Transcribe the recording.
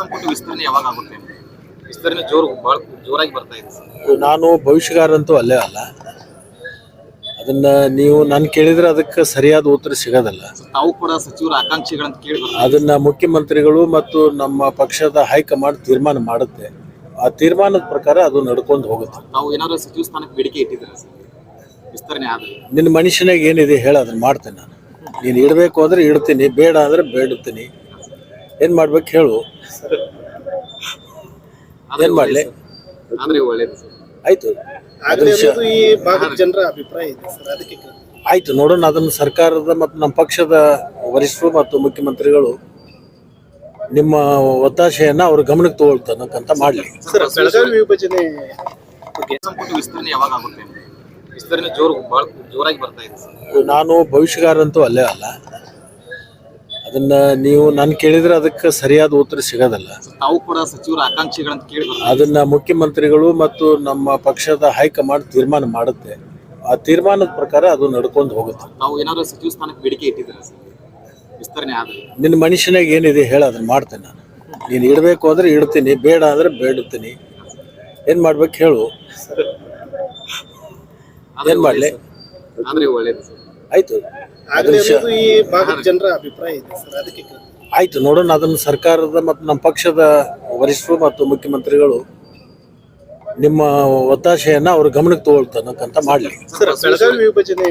ಸಂಪುಟ ವಿಸ್ತರಣೆ ಯಾವಾಗ ಆಗುತ್ತೆ? ವಿಸ್ತರಣೆ ಜೋರು ಬಹಳ ಜೋರಾಗಿ ಬರ್ತಾ ಇದೆ ಸರ್. ನಾನು ಭವಿಷ್ಯಗಾರಂತೂ ಅಲ್ಲೇ ಅಲ್ಲ. ಅದನ್ನ ನೀವು ನಾನು ಕೇಳಿದ್ರೆ ಅದಕ್ಕೆ ಸರಿಯಾದ ಉತ್ತರ ಸಿಗೋದಿಲ್ಲ. ತಾವು ಕೂಡ ಸಚಿವರ ಆಕಾಂಕ್ಷಿಗಳಂತ ಕೇಳಿ ಬರ್ತಾ ಅದನ್ನ ಮುಖ್ಯಮಂತ್ರಿಗಳು ಮತ್ತು ನಮ್ಮ ಪಕ್ಷದ ಹೈಕಮಾಂಡ್ ತೀರ್ಮಾನ ಮಾಡುತ್ತೆ. ಆ ತೀರ್ಮಾನದ ಪ್ರಕಾರ ಅದು ನಡ್ಕೊಂಡು ಹೋಗುತ್ತೆ. ನಾವು ಏನಾದ್ರು ಸಚಿವ ಸ್ಥಾನಕ್ಕೆ ಬೇಡಿಕೆ ಇಟ್ಟಿದ್ದೀರಾ ಸರ್? ವಿಸ್ತರಣೆ ಆದ್ರೆ. ನಿನ್ನ ಮನುಷ್ಯನಾಗ ಏನಿದೆ ಹೇಳ ಅದನ್ನ ಮಾಡ್ತೇನೆ ನಾನು. ನೀನು ಇಡಬೇಕು ಅಂದ್ರೆ ಇಡ್ತೀನಿ ಬೇಡ ಅಂದ್ರೆ ಬೇಡುತ್ತೀನಿ. ಏನು ಮಾಡ್ಬೇಕು ಹೇಳು. ಏನು ಮಾಡ್ಲಿ? ಒಳ್ಳೇದು ಸರ್. ಆದ್ರೆ ಒಳ್ಳೇದು ಸರ್. ಆಯ್ತು. ಆಗಲೇ ಅನ್ನೋದು ಈ ಭಾಗದ ಜನರ ಅಭಿಪ್ರಾಯ ಇದೆ ಸರ್ ಅದಕ್ಕೆ. ಆಯ್ತು ನೋಡೋಣ. ಅದನ್ನು ಸರ್ಕಾರದ ಮತ್ತು ನಮ್ಮ ಪಕ್ಷದ ವರಿಷ್ಠರು ಮತ್ತು ಮುಖ್ಯಮಂತ್ರಿಗಳು ನಿಮ್ಮ ಒತ್ತಾಶೆಯನ್ನ ಅವ್ರ ಗಮನಕ್ಕೆ ತಗೊಳ್ತಾನಕ್ಕಂತ ಮಾಡ್ಲಿ. ಸರ್ ಬೆಳಗಾವಿ ವಿಭಜನೆ ಬಗ್ಗೆ ಸಂಪುಟ ವಿಸ್ತರಣೆ ಯಾವಾಗ ಆಗುತ್ತೆ? ವಿಸ್ತರಣೆ ಜೋರು ಬಹಳ ಜೋರಾಗಿ ಬರ್ತಾ ಇದೆ ಸರ್. ನಾನು ಭವಿಷ್ಯಗಾರಂತೂ ಅಲ್ಲೇ ಅಲ್ಲ. ಅದನ್ನ ನೀವು ನಾನು ಕೇಳಿದ್ರೆ ಅದಕ್ಕೆ ಸರಿಯಾದ ಉತ್ತರ ಸಿಗೋದಲ್ಲ. ತಾವು ಕೂಡ ಸಚಿವರ ಆಕಾಂಕ್ಷಿಗಳಂತ ಕೇಳಿ ಅದನ್ನ ಮುಖ್ಯಮಂತ್ರಿಗಳು ಮತ್ತು ನಮ್ಮ ಪಕ್ಷದ ಹೈಕಮಾಂಡ್ ತೀರ್ಮಾನ ಮಾಡುತ್ತೆ. ಆ ತೀರ್ಮಾನದ ಪ್ರಕಾರ ಅದು ನಡ್ಕೊಂಡು ಹೋಗುತ್ತೆ. ನಾವು ಏನಾದ್ರು ಸಚಿವ ಸ್ಥಾನಕ್ಕೆ ಬೇಡಿಕೆ ಇಟ್ಟಿದ್ದೀರಾ ಸರ್? ವಿಸ್ತರಣೆ ಆದರೆ. ನಿನ್ನ ಮನುಷ್ಯನಾಗ ಏನಿದೆ ಹೇಳ ಅದನ್ನ ಮಾಡ್ತೇನೆ ನಾನು. ನೀನು ಇಡಬೇಕು ಅಂದ್ರೆ ಇಡ್ತೀನಿ ಬೇಡ ಅಂದ್ರೆ ಬೇಡುತ್ತೀನಿ. ಏನು ಮಾಡ್ಬೇಕು ಹೇಳು. ಆದ್ರೆ ಏನ್ ಮಾಡ್ಲಿ? ಒಳ್ಳೇದು ಒಳ್ಳೇದು ಸರ್. ಆಯ್ತು. ಈ ಭಾಗದ ಜನರ ಅಭಿಪ್ರಾಯ ಇದೆ ಸರ್ ಅದಕ್ಕೆ ಕೇಳ್ದೆ. ಆಯ್ತು ನೋಡೋಣ. ಅದನ್ನು ಸರ್ಕಾರದ ಮತ್ತು ನಮ್ಮ ಪಕ್ಷದ ವರಿಷ್ಠರು ಮತ್ತು ಮುಖ್ಯಮಂತ್ರಿಗಳು ನಿಮ್ಮ ಒತ್ತಾಶೆಯನ್ನ ಅವ್ರ ಗಮನಕ್ಕೆ ತಗೊಳ್ತಾನಕ್ಕಂತ ಮಾಡಲಿ. ಸರ್ ಬೆಳಗಾವಿ ವಿಭಜನೆ